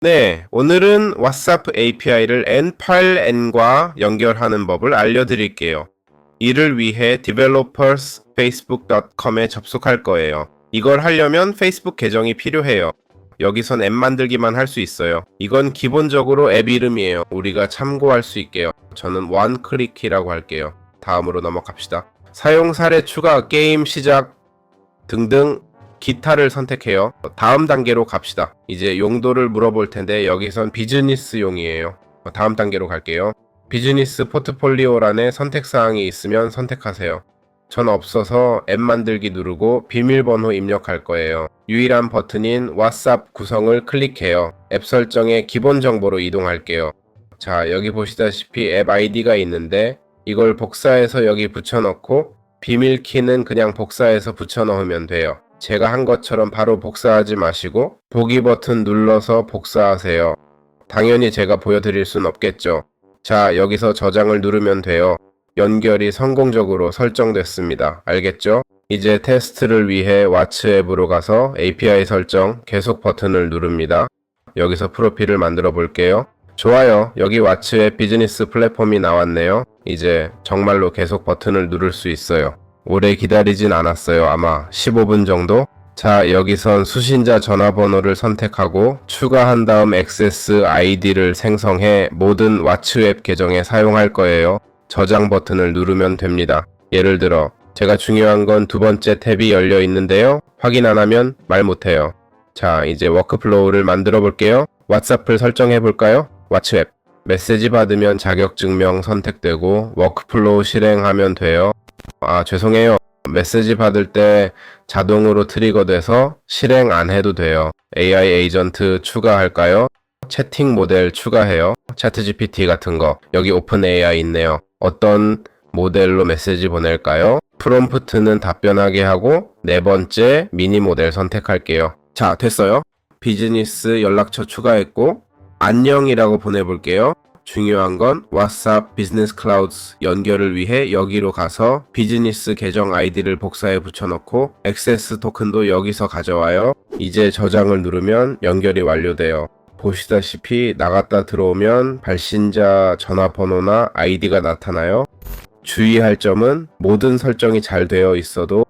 네, 오늘은 왓츠앱 API를 N8N과 연결하는 법을 알려드릴게요. 이를 위해 developersfacebook.com에 접속할 거예요. 이걸 하려면 페이스북 계정이 필요해요. 여기선 앱 만들기만 할 수 있어요. 이건 기본적으로 앱 이름이에요. 우리가 참고할 수 있게요. 저는 원클릭키라고 할게요. 다음으로 넘어갑시다. 사용 사례 추가, 게임 시작 등등 기타를 선택해요. 다음 단계로 갑시다. 이제 용도를 물어볼 텐데 여기선 비즈니스용이에요. 다음 단계로 갈게요. 비즈니스 포트폴리오란에 선택사항이 있으면 선택하세요. 전 없어서 앱 만들기 누르고 비밀번호 입력할 거예요. 유일한 버튼인 왓츠앱 구성을 클릭해요. 앱 설정에 기본 정보로 이동할게요. 자, 여기 보시다시피 앱 아이디가 있는데 이걸 복사해서 여기 붙여넣고 비밀 키는 그냥 복사해서 붙여넣으면 돼요. 제가 한 것처럼 바로 복사하지 마시고 보기 버튼 눌러서 복사하세요. 당연히 제가 보여드릴 순 없겠죠. 자, 여기서 저장을 누르면 돼요. 연결이 성공적으로 설정됐습니다. 알겠죠? 이제 테스트를 위해 왓츠앱으로 가서 API 설정 계속 버튼을 누릅니다. 여기서 프로필을 만들어 볼게요. 좋아요. 여기 왓츠앱 비즈니스 플랫폼이 나왔네요. 이제 정말로 계속 버튼을 누를 수 있어요. 오래 기다리진 않았어요. 아마 15분 정도? 자, 여기선 수신자 전화번호를 선택하고 추가한 다음 액세스 아이디를 생성해 모든 왓츠앱 계정에 사용할 거예요. 저장 버튼을 누르면 됩니다. 예를 들어, 제가 중요한 건 두 번째 탭이 열려 있는데요. 확인 안 하면 말 못해요. 자, 이제 워크플로우를 만들어 볼게요. 왓츠앱을 설정해 볼까요? 왓츠앱. 메시지 받으면 자격증명 선택되고 워크플로우 실행하면 돼요. 아, 죄송해요. 메시지 받을 때 자동으로 트리거 돼서 실행 안 해도 돼요. AI 에이전트 추가할까요? 채팅 모델 추가해요. 차트 GPT 같은 거. 여기 오픈 AI 있네요. 어떤 모델로 메시지 보낼까요? 프롬프트는 답변하게 하고 네 번째 미니 모델 선택할게요. 자, 됐어요. 비즈니스 연락처 추가했고 안녕이라고 보내볼게요. 중요한 건 왓츠앱 비즈니스 클라우드 연결을 위해 여기로 가서 비즈니스 계정 아이디를 복사해 붙여넣고 액세스 토큰도 여기서 가져와요. 이제 저장을 누르면 연결이 완료돼요. 보시다시피 나갔다 들어오면 발신자 전화번호나 아이디가 나타나요. 주의할 점은 모든 설정이 잘 되어 있어도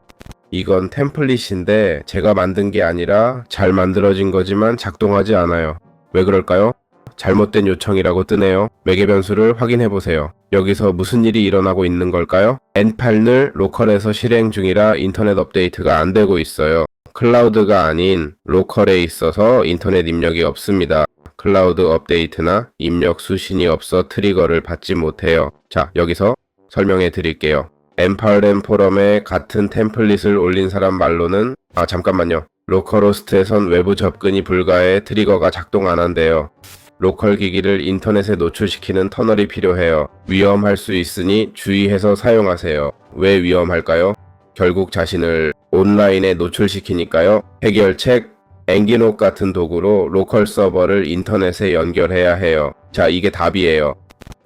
이건 템플릿인데 제가 만든 게 아니라 잘 만들어진 거지만 작동하지 않아요. 왜 그럴까요? 잘못된 요청이라고 뜨네요. 매개 변수를 확인해 보세요. 여기서 무슨 일이 일어나고 있는 걸까요? N8을 로컬에서 실행 중이라 인터넷 업데이트가 안 되고 있어요. 클라우드가 아닌 로컬에 있어서 인터넷 입력이 없습니다. 클라우드 업데이트나 입력 수신이 없어 트리거를 받지 못해요. 자, 여기서 설명해 드릴게요. M8M 포럼에 같은 템플릿을 올린 사람 말로는 아 잠깐만요. 로컬호스트에선 외부 접근이 불가해 트리거가 작동 안 한대요. 로컬 기기를 인터넷에 노출시키는 터널이 필요해요. 위험할 수 있으니 주의해서 사용하세요. 왜 위험할까요? 결국 자신을 온라인에 노출시키니까요. 해결책 앵기노 같은 도구로 로컬 서버를 인터넷에 연결해야 해요. 자, 이게 답이에요.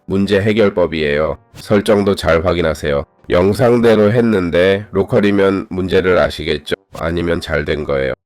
문제 해결법이에요. 설정도 잘 확인하세요. 영상대로 했는데 로컬이면 문제를 아시겠죠? 아니면 잘 된 거예요.